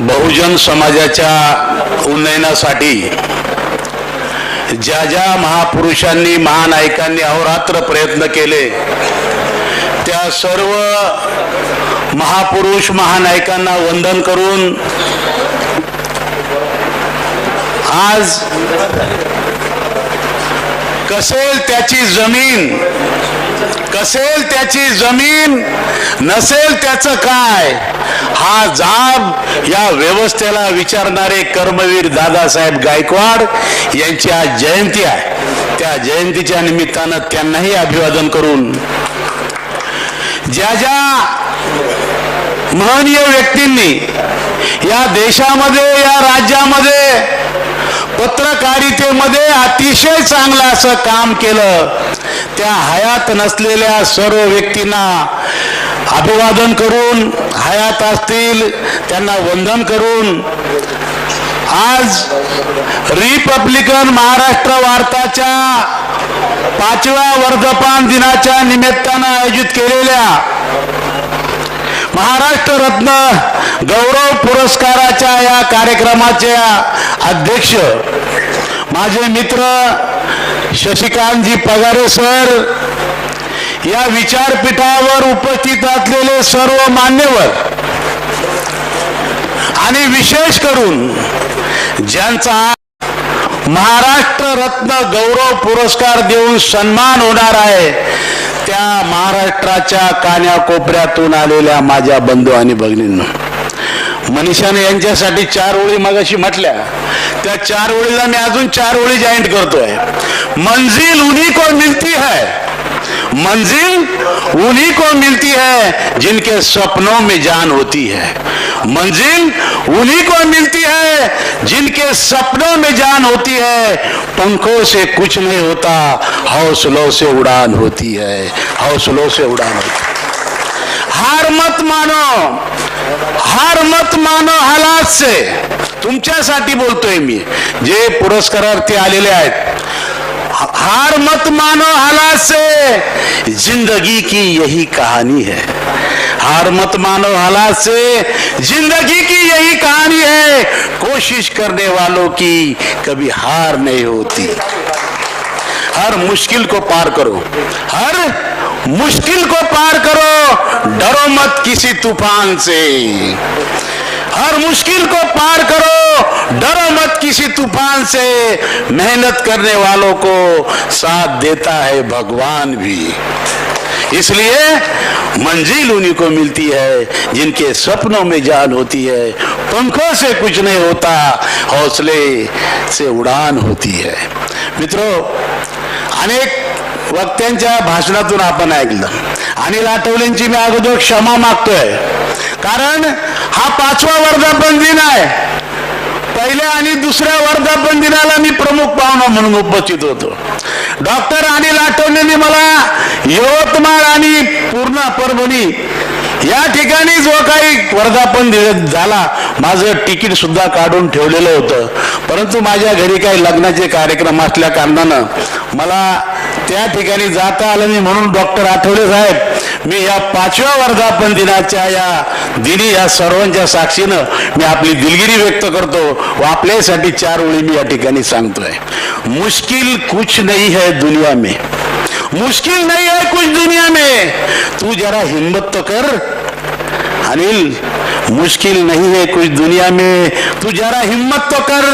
बहुजन समाजाच्या उन्नयनासाठी ज्या ज्या महापुरुषांनी महानायकांनी अहोरात्र प्रयत्न केले त्या सर्व महापुरुष महानायकांना वंदन करून आज कसेल त्याची जमीन कसेल त्याची जमीन नसेल त्याचं काय? हा जाब या व्यवस्थेला विचारणारे कर्मवीर दादासाहेब गायकवाड यांची आज जयंती आहे. त्या जयंतीच्या निमित्तानं त्यांनाही अभिवादन करून ज्या ज्या महनीय व्यक्तींनी या देशामध्ये या राज्यामध्ये पत्रकारितेमध्ये अतिशय चांगलं असं काम केलं त्या हयात नसलेल्या सर्व व्यक्तींना अभिवादन करून हयात असतील त्यांना वंदन करून आज रिपब्लिकन महाराष्ट्र वार्ताच्या पाचव्या वर्धपान दिनाच्या निमित्तानं आयोजित केलेल्या महाराष्ट्र रत्न गौरव पुरस्काराच्या या कार्यक्रमाचे अध्यक्ष माझे मित्र शशिकांतजी पगारे सर. या विचारपीठावर उपस्थित असलेले सर्व मान्यवर आणि विशेष करून ज्यांचा महाराष्ट्र रत्न गौरव पुरस्कार देऊन सन्मान होणार आहे त्या महाराष्ट्राच्या कान्याकोपऱ्यातून आलेल्या माझ्या बंधू आणि भगिनींना. मनीषाने यांच्यासाठी चार ओळी मगाशी म्हटल्या. त्या चार ओळीला मी अजून चार ओळी जॉईंट करतोय. मंजिल उन्हीं को मिलती है? मंजिल उन्हीं को मिलती है जिनके सपनों में जान होती है? मंजिल उन्हीं को मिलती है जिनके सपनों में जान होती है? पंखों से कुछ नहीं होता हौसलों से उड़ान होती है। हौसलों से उड़ान होती है। हार मत मानो। हार मत मानो हालाच से. तुमच्यासाठी बोलतोय मी. जे पुरस्कारार्थी आलेले आहेत हार मत मानो हालात से. जिंदगी की यही कहानी है. हार मत मानो हालात से. जिंदगी की यही कहानी है. कोशिश करने वालों की कभी हार नहीं होती. हर मुश्किल को पार करो. हर मुश्किल को पार करो, डरो मत किसी तूफ़ान से। हर मुश्किल को पार करो, डरो मत किसी तूफ़ान से। मेहनत करने वालों को साथ देता है भगवान भी। इसलिए मंजिल उन्हीं को मिलती है, जिनके सपनों में जान होती है। पंखों से कुछ नहीं होता, हौसले से उड़ान होती है। मित्रों, अनेक वक्त्यांच्या भाषणातून आपण ऐकलं. अनिल आठवलेंची मी अगोदर क्षमा मागतोय. कारण हा पाचवा वर्धापन दिन आहे. पहिल्या आणि दुसऱ्या वर्धापन दिनाला मी प्रमुख पाहुणा म्हणून उपस्थित होतो. डॉक्टर अनिल आठवलेंनी मला यवतमाळ आणि पूर्ण परभणी या ठिकाणी जो काही वर्धापन झाला माझं तिकीट सुद्धा काढून ठेवलेलं होतं. परंतु माझ्या घरी काही लग्नाचे कार्यक्रम असल्या कारणानं मला त्या ठिकाणी जाता आलं नाही म्हणून डॉक्टर आठवले साहेब मी या पाचव्या वर्धापन दिनाच्या या दिनी या सर्वांच्या साक्षीनं मी आपली दिलगिरी व्यक्त करतो व आपल्यासाठी चार ओळी मी या ठिकाणी सांगतोय. मुश्किल कुछ नहीं है दुनिया में. मुश्किल नहीं है कुछ दुनिया में. तू जरा हिम्मत तो कर. अनिल मुश्किल नहीं है कुछ दुनिया में। तू जरा हिम्मत तो कर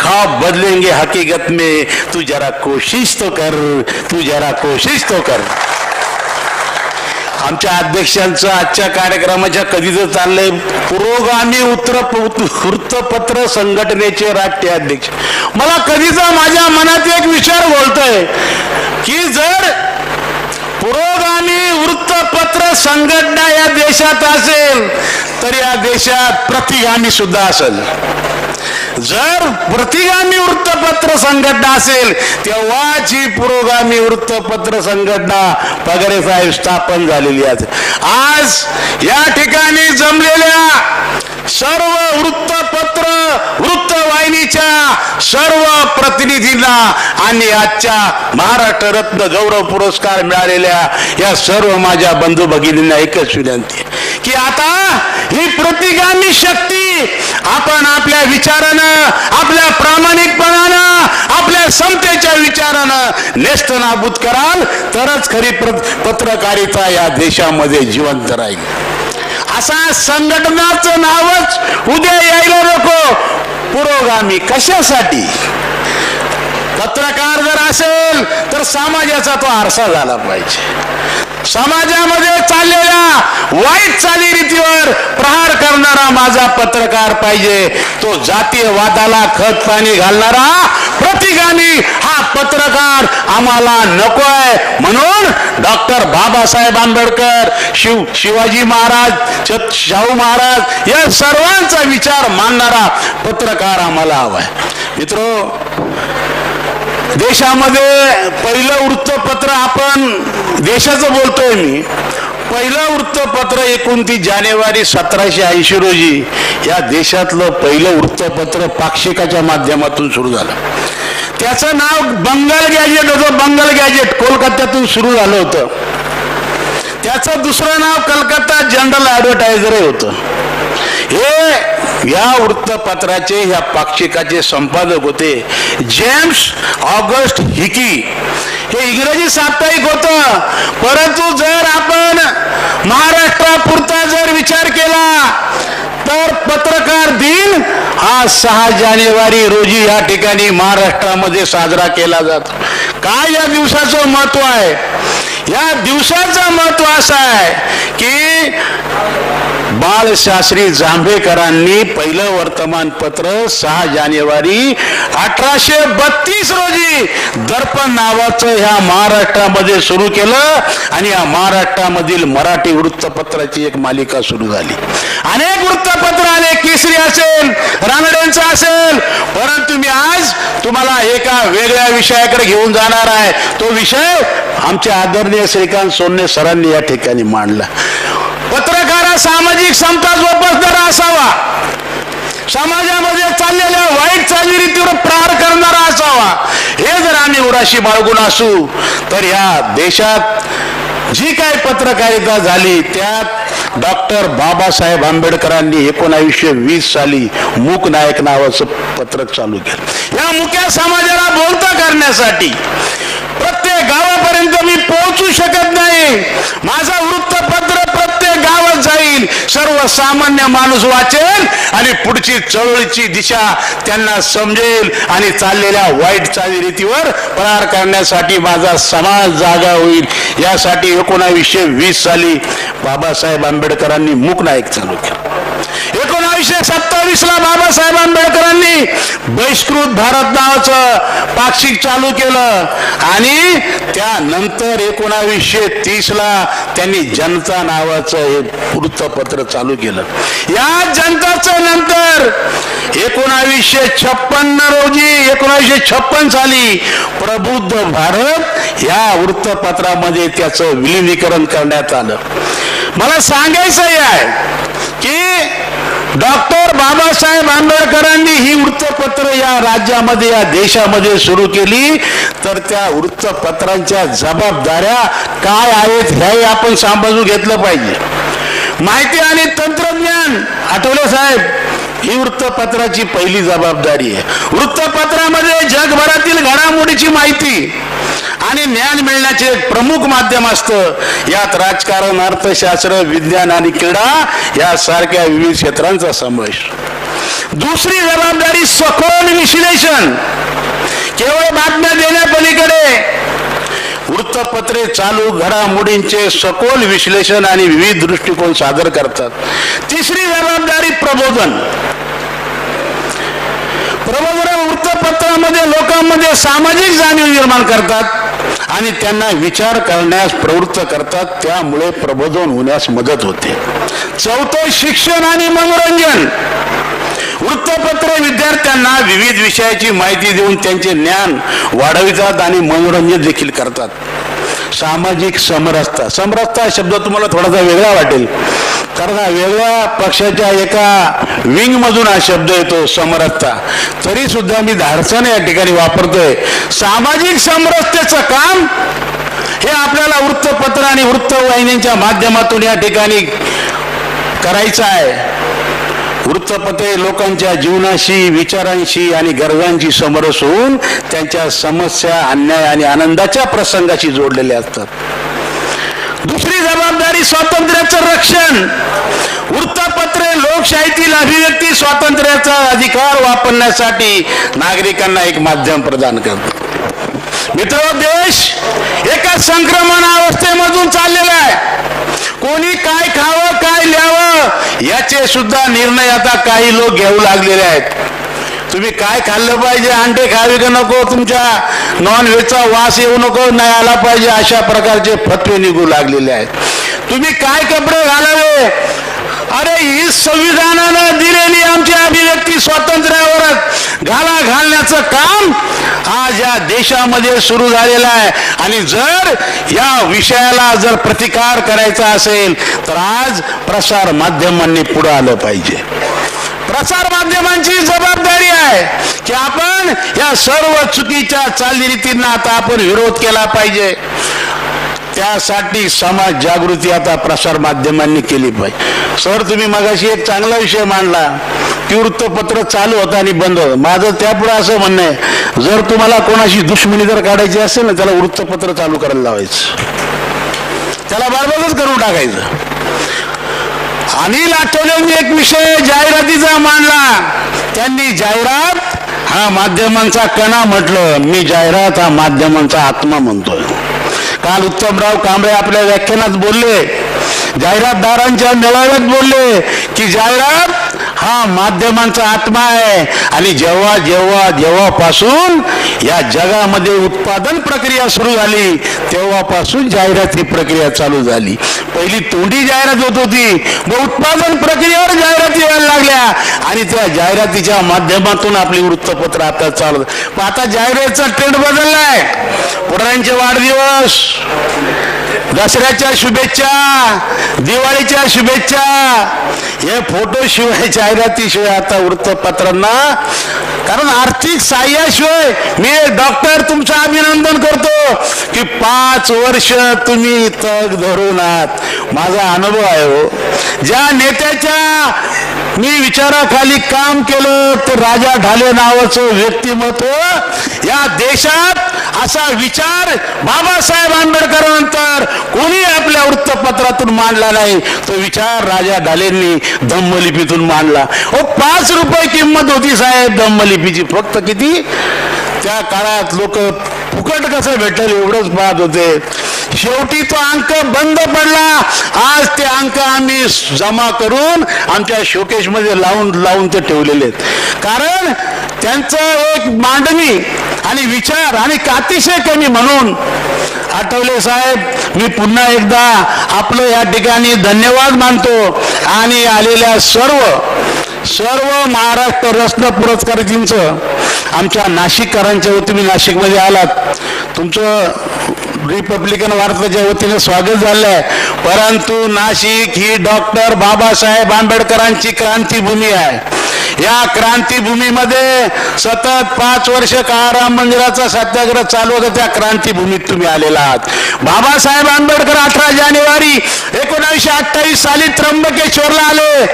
खाब बदलेंगे हकीकत में। तू जरा कोशिश तो कर तू जरा कोशिश तो कर। आमच्या अध्यक्षांचं आजच्या कार्यक्रमाच्या कधीच चाललंय? पुरोगामी उत्तर वृत्तपत्र संघटनेचे राष्ट्रीय अध्यक्ष. मला कधीचा माझ्या मनात एक विचार बोलतोय की जर पुरोगामी वृत्तपत्र संघटना या देशात असेल तर या देशात प्रतिगामी सुद्धा असेल. जर प्रतिगामी वृत्तपत्र संघटना असेल तेव्हाच ही पुरोगामी वृत्तपत्र संघटना पगारे साहेब स्थापन झालेली आहे. आज या ठिकाणी जमलेल्या सर्व वृत्तपत्र वृत्तवाहिनीच्या सर्व प्रतिनिधींना आणि आजच्या महाराष्ट्र रत्न गौरव पुरस्कार मिळालेल्या या सर्व माझ्या बंधू भगिनींना एकच विनंती की आता ही प्रतिगामी शक्ती आपण आपल्या विचारानं आपल्या प्रामाणिकपणानं आपल्या समतेच्या विचारानं नेस्त नाबूद कराल तरच खरी पत्रकारिता या देशामध्ये जिवंत राहील. असा संघटनाचं नावच उद्या यायला नको. पुरोगामी कशासाठी? पत्रकार जर असेल तर समाजाचा तो आरसा झाला पाहिजे. समाजामध्ये चाललेल्या वाईट चालीरीतीवर प्रहार करणारा माझा पत्रकार पाहिजे. तो जातीयवादाला खत पाणी घालणारा प्रतिगामी हा पत्रकार आम्हाला नको आहे. म्हणून डॉक्टर बाबासाहेब आंबेडकर शिव शिवाजी महाराज शाहू महाराज या सर्वांचा विचार मानणारा पत्रकार आम्हाला हवा आहे. मित्रो देशामध्ये पहिलं वृत्तपत्र आपण देशाचं बोलतोय मी. पहिलं वृत्तपत्र एकोणतीस जानेवारी सतराशे ऐंशी रोजी या देशातलं पहिलं वृत्तपत्र पाक्षिकाच्या माध्यमातून सुरू झालं. त्याचं नाव बंगाल गॅजेट होतं बंगाल गॅजेट कोलकात्यातून सुरू झालं होतं. त्याचं दुसरं नाव कलकत्ता जनरल ॲडव्हर्टायझर होतं. या वृत्तपत्राचे ह्या पाक्षिकाचे संपादक होते जेम्स ऑगस्ट हिकी. हे इंग्रजी साप्ताहिक होतं. परंतु जर आपण महाराष्ट्रापुरता जर विचार केला तर पत्रकार दिन हा सहा जानेवारी रोजी या ठिकाणी महाराष्ट्रामध्ये साजरा केला जातो. काय या दिवसाचं महत्त्व आहे? या दिवसाचं महत्त्व असं आहे की बालशास्त्री जांभेकरांनी पहिलं वर्तमानपत्र सहा जानेवारी अठराशे बत्तीस रोजी दर्पण नावाचं ह्या महाराष्ट्रामध्ये सुरू केलं आणि या महाराष्ट्रामधील मराठी वृत्तपत्राची एक मालिका सुरू झाली. अनेक वृत्तपत्र आले केसरी असेल रानड्यांचं असेल परंतु मी आज तुम्हाला एका वेगळ्या विषयाकडे घेऊन जाणार आहे. तो विषय आमचे आदरणीय श्रीकांत सोन्ने सरांनी या ठिकाणी मांडला. सामाजिक समता जोपासणारा असावा. समाजामध्ये चाललेल्या वाईट चालीरीतीवर प्रहार करणारा असावा. हे जर आम्ही उराशी बाळगून असू तर या देशात जी काय पत्रकारिता झाली त्यात डॉक्टर बाबासाहेब आंबेडकरांनी एकोणावीसशे वीस साली मूक नायक नावाचं पत्रक चालू केलं. या मुक्या समाजाला बोलता करण्यासाठी प्रत्येक गावापर्यंत मी पोहोचू शकत नाही. माझा येईल सर्वसामान्य माणूस वाचेल आणि पुढची चळवळीची दिशा त्यांना समजेल आणि चाललेल्या वाईट चालीरीतीवर प्रहार करण्यासाठी माझा समाज जागा होईल. यासाठी एकोणावीसशे वीस साली बाबासाहेब आंबेडकरांनी मूक नायक चालू केला. एकोणीसशे सत्तावीस ला बाबासाहेब आंबेडकरांनी बहिष्कृत भारत नावाचं पाक्षिक चालू केलं. आणि त्यानंतर एकोणावीसशे तीस ला त्यांनी जनता नावाचं हे वृत्तपत्र चालू केलं. या जनताचं नंतर एकोणावीसशे छप्पन्न रोजी एकोणावीसशे छप्पन साली प्रबुद्ध भारत या वृत्तपत्रामध्ये त्याचं विलिनीकरण करण्यात आलं. मला सांगायचंही आहे की डॉक्टर बाबासाहेब आंबेडकरांनी ही वृत्तपत्र या राज्यामध्ये या देशामध्ये सुरू केली. तर त्या वृत्तपत्रांच्या जबाबदाऱ्या काय आहेत हे आपण सांभाळून घेतलं पाहिजे. माहिती आणि तंत्रज्ञान आठवले साहेब ही वृत्तपत्राची पहिली जबाबदारी आहे. वृत्तपत्रामध्ये जगभरातील घडामोडीची माहिती आणि ज्ञान मिळण्याचे एक प्रमुख माध्यम असतं. यात राजकारण अर्थशास्त्र विज्ञान आणि क्रीडा यासारख्या विविध क्षेत्रांचा समावेश. दुसरी जबाबदारी सखोल विश्लेषण. केवळ बातम्या देण्यापलीकडे. वृत्तपत्रे चालू घडामोडींचे सखोल विश्लेषण आणि विविध दृष्टिकोन सादर करतात. तिसरी जबाबदारी प्रबोधन. प्रबोधन समाजामध्ये लोकांमध्ये सामाजिक जाणीव निर्माण करतात आणि त्यांना विचार करण्यास प्रवृत्त करतात. त्यामुळे प्रबोधन होण्यास मदत होते. चौथं शिक्षण आणि मनोरंजन. वृत्तपत्र विद्यार्थ्यांना विविध विषयाची माहिती देऊन त्यांचे ज्ञान वाढवितात आणि मनोरंजन देखील करतात. सामाजिक समरसता. समरसता हा शब्द तुम्हाला थोडासा वेगळा वाटेल. कारण हा वेगळ्या पक्षाच्या एका विंग मधून हा शब्द येतो समरसता. तरी सुद्धा मी धाडसन या ठिकाणी वापरतोय. सामाजिक समरसतेचं काम हे आपल्याला वृत्तपत्र आणि वृत्तवाहिन्यांच्या माध्यमातून या ठिकाणी करायचं आहे. वृत्तपत्रे लोकांच्या जीवनाशी विचारांशी आणि गरजांशी समरस होऊन त्यांच्या समस्या अन्याय आणि आनंदाच्या प्रसंगाशी जोडलेले असतात. दुसरी जबाबदारी स्वातंत्र्याचं रक्षण. वृत्तपत्रे लोकशाहीतील अभिव्यक्ती स्वातंत्र्याचा अधिकार वापरण्यासाठी नागरिकांना एक माध्यम प्रदान करतात मित्र देश एका संक्रमण अवस्थेमधून चाललेला आहे. कोणी काय खावं काय लिहावं याचे सुद्धा निर्णय आता काही लोक घेऊ लागलेले आहेत. तुम्ही काय खाल्लं पाहिजे अंडे खावे का नको तुमच्या नॉन व्हेजचा वास येऊ नको नाही आला पाहिजे अशा प्रकारचे फतवे निघू लागलेले आहेत. तुम्ही काय कपडे घालावे? अरे ही संविधानानं दिलेली आमची करण्याचं काम आज या देशामध्ये सुरू झालेलं आहे. आणि जर या विषयाला जर प्रतिकार करायचा असेल तर आज प्रसार माध्यमांनी पुढे आलं पाहिजे. प्रसार माध्यमांची जबाबदारी आहे की आपण या सर्व चुकीच्या चालीरीतींना आता आपण विरोध केला पाहिजे. त्यासाठी समाज जागृती आता प्रसार माध्यमांनी केली पाहिजे. सर तुम्ही मगाशी एक चांगला विषय मांडला. की वृत्तपत्र चालू होतं आणि बंद होतं. माझं त्यापुढे असं म्हणणं आहे जर तुम्हाला कोणाशी दुश्मनी जर काढायची असेल ना त्याला वृत्तपत्र चालू करायला लावायचं. त्याला बरोबरच करून टाकायचं. अनिल आठवलेंनी एक विषय जाहिरातीचा मांडला. त्यांनी जाहिरात हा माध्यमांचा कणा म्हटलं. मी जाहिरात हा माध्यमांचा आत्मा म्हणतोय. काल उत्तमराव कांबळे आपल्या व्याख्यानात बोलले जाहिरातदारांच्या मेळाव्यात बोलले की जाहिरात हा माध्यमांचा आत्मा आहे. आणि जेव्हा जेव्हा जेव्हापासून या जगामध्ये उत्पादन प्रक्रिया सुरू झाली तेव्हापासून जाहिराती प्रक्रिया चालू झाली. पहिली तोंडी जाहिरात होत होती. व उत्पादन प्रक्रियेवर जाहिराती यायला लागल्या. आणि त्या जाहिरातीच्या माध्यमातून आपली वृत्तपत्र आता चालू आता जाहिरातीचा ट्रेंड बदललाय. पुढाऱ्यांचे वाढदिवस. दसऱ्याच्या शुभेच्छा दिवाळीच्या शुभेच्छा. हे फोटो शिवाय जाहिरातीशिवाय आता वृत्तपत्रांना. कारण आर्थिक सहाय्याशिवाय मी डॉक्टर तुमचं अभिनंदन करतो की पाच वर्ष तुम्ही तग धरून आहात. माझा अनुभव आहे हो. ज्या नेत्याच्या मी विचाराखाली काम केलं ते राजा ढाले नावाचं व्यक्तिमत्व या देशात असा विचार बाबासाहेब आंबेडकरांनंतर कोणी आपल्या वृत्तपत्रातून मांडला नाही? तो विचार राजा ढालेंनी धम्मलिपीतून मांडला. ओ पाच रुपये किंमत होती साहेब धम्मलिपीची. फक्त किती? त्या काळात लोक फुकट कसं भेटेल एवढंच पाहत होते. शेवटी तो अंक बंद पडला. आज ते अंक आम्ही जमा करून आमच्या शोकेशमध्ये लावून लावून ते ठेवलेले आहेत. कारण त्यांचं एक मांडणी आणि विचार आणि अतिशय कमी म्हणून आठवले साहेब मी पुन्हा एकदा आपलं या ठिकाणी धन्यवाद मानतो आणि आलेल्या सर्व सर्व महाराष्ट्र रत्न पुरस्कारांचं आमच्या नाशिककरांच्या वतीने तुम्ही नाशिकमध्ये आलात. तुमचं रिपब्लिकन भारताच्या वतीने स्वागत झालं आहे परंतु नाशिक ही डॉक्टर बाबासाहेब आंबेडकरांची क्रांतीभूमी आहे. या क्रांतीभूमीमध्ये सतत पाच वर्ष काळाराम मंदिराचा सत्याग्रह चालू होता त्या क्रांतीभूमीत तुम्ही आलेला आहात. बाबासाहेब आंबेडकर अठरा जानेवारी एकोणीसशे अठ्ठावीस साली त्र्यंबकेश्वरला आले.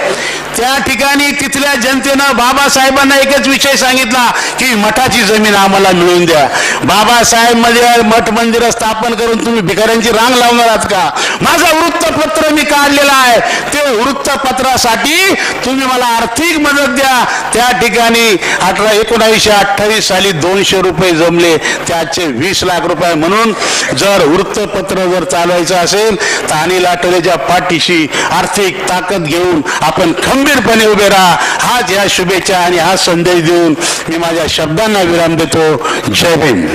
त्या ठिकाणी तिथल्या जनतेनं बाबासाहेबांना एकच विषय सांगितला की मठाची जमीन आम्हाला मिळवून द्या. बाबासाहेबमध्ये मठ मंदिर स्थापन करून तुम्ही भिकाऱ्यांची रांग लावणार आहात का? माझं वृत्तपत्र मी काढलेलं आहे. ते वृत्तपत्रासाठी तुम्ही मला आर्थिक मदत द्या. त्या ठिकाणी अठरा एकोणावीसशे अठ्ठावीस साली दोनशे रुपये जमले. त्याचे वीस लाख रुपये म्हणून जर वृत्तपत्र जर चालवायचं असेल तर अनिल आठवलेच्या पाठीशी आर्थिक ताकद घेऊन आपण खंबीरपणे उभे राहा. हाच या शुभेच्छा आणि हा संदेश देऊन मी माझ्या शब्दांना विराम देतो. जय भीम.